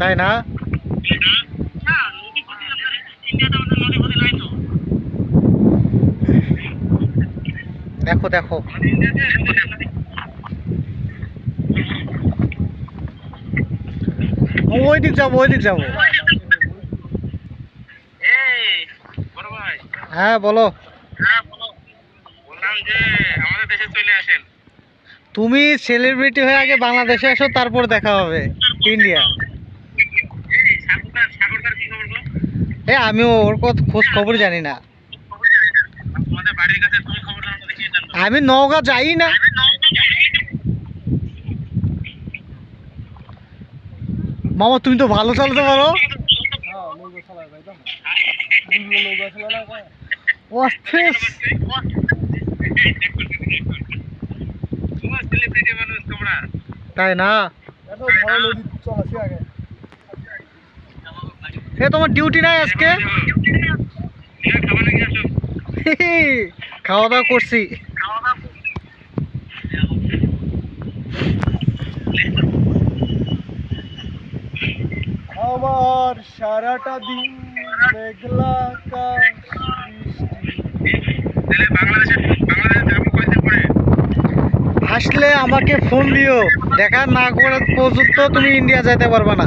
তাই না? দেখো দেখো। আমাদের ইন্ডিয়াতে নদী ওই দিক যাব ওই দিক যাব। হ্যাঁ বলো। তুমি সেলিব্রিটি হয়ে আগে বাংলাদেশে আসো তারপর দেখা হবে। ইন্ডিয়া। এই সাগরদার সাগরদার কি খবর গো এ আমি ওর খোঁজ খবর জানি না। আমি নওগাঁ যাই না। মামা তুমি তো ভালো চালাতে পারো। তোমরা তাই না? এ তোমার ডিউটি নাই আজকে? খাওয়া দাওয়া করছি। আমার সারাটা দিন মেঘলা আকাশ আসলে আমাকে ফোন দিও। দেখা না করা পর্যন্ত তুমি ইন্ডিয়া যেতে পারবে না।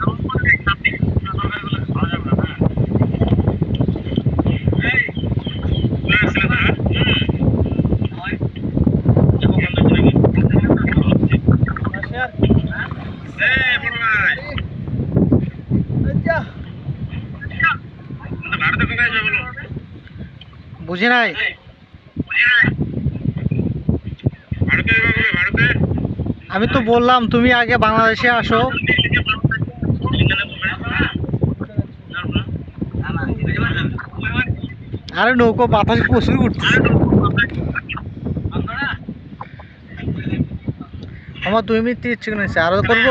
বুঝি নাই? আমি তো বললাম, তুমি আগে বাংলাদেশে আসো। আরে নৌকো, বাতাস প্রচুর উঠছে। আমার দুই মিনিট তিরিশ সেকেন্ড হয়েছে, আরও করব?